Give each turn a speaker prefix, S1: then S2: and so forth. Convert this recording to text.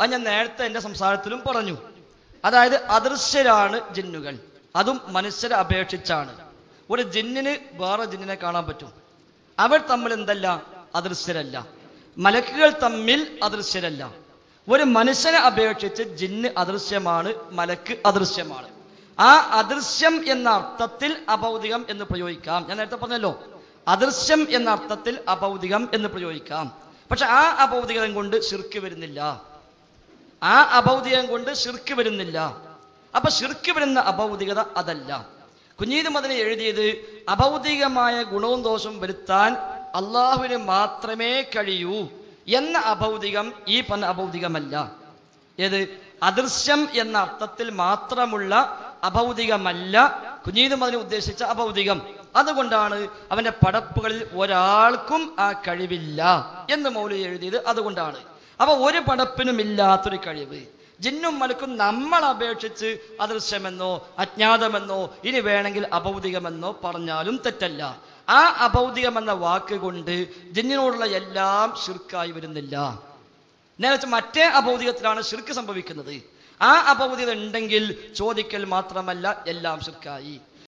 S1: അത് ഞാൻ നേരത്തെ എന്റെ സംസാരത്തിലും പറഞ്ഞു. അതായത് അദൃശ്യരാണ് ജിന്നുകൾ. അതും മനുഷ്യരെ അപേക്ഷിച്ചാണ്. ഒരു ജിന്നിന് വേറെ ജിന്നിനെ കാണാൻ പറ്റും. അവർ തമ്മിൽ എന്തല്ല? അദൃശ്യരല്ല. മലക്കുകൾ തമ്മിൽ അദൃശ്യരല്ല. ഒരു മനുഷ്യനെ അപേക്ഷിച്ച് ജിന്ന് അദൃശ്യമാണ് മലക്ക് അദൃശ്യമാണ്. ആ അദൃശ്യം എന്ന അർത്ഥത്തിൽ അഭൗതികം എന്ന് പ്രയോഗിക്കാം. ഞാൻ നേരത്തെ പറഞ്ഞല്ലോ. അദൃശ്യം എന്ന അർത്ഥത്തിൽ അഭൗതികം എന്ന് പ്രയോഗിക്കാം. പക്ഷെ ആ അഭൗതികം കൊണ്ട് ശിർക്ക് വരുന്നില്ല. ആ അഭൗതികം കൊണ്ട് ശിർക്ക് വരുന്നില്ല. അപ്പൊ ശിർക്ക് വരുന്ന അബൗദികത അതല്ല. കുഞ്ഞീത് മദനെ എഴുതിയത് അബൗദികമായ ഗുണവും ദോഷവും വരുത്താൻ അള്ളാഹുവിന് മാത്രമേ കഴിയൂ എന്ന അബൗദികം ഈ പറഞ്ഞ അഭൗതികമല്ല ഏത്? അദൃശ്യം എന്ന അർത്ഥത്തിൽ മാത്രമുള്ള അബൗദികമല്ല കുഞ്ഞീത് മദനെ ഉദ്ദേശിച്ച അബൗദികം. അതുകൊണ്ടാണ് അവന്റെ പടപ്പുകളിൽ ഒരാൾക്കും ആ കഴിവില്ല എന്ന് മൗലി എഴുതിയത്. അതുകൊണ്ടാണ്. അപ്പൊ ഒരു പടപ്പിനും ഇല്ലാത്തൊരു കഴിവ്. ജിന്നും മലക്കും നമ്മൾ അപേക്ഷിച്ച് അദൃശ്യമെന്നോ അജ്ഞാതമെന്നോ ഇനി വേണമെങ്കിൽ അഭൗതികമെന്നോ പറഞ്ഞാലും തെറ്റല്ല. ആ അഭൗതികം എന്ന വാക്ക് കൊണ്ട് ജിന്നിനോടുള്ള എല്ലാം ശിർക്കായി വരുന്നില്ല. നേരെ മറ്റേ അഭൗതികത്തിലാണ് ശിർക്ക് സംഭവിക്കുന്നത്. ആ അഭൗതികത ഉണ്ടെങ്കിൽ ചോദിക്കൽ മാത്രമല്ല എല്ലാം ശിർക്കായി.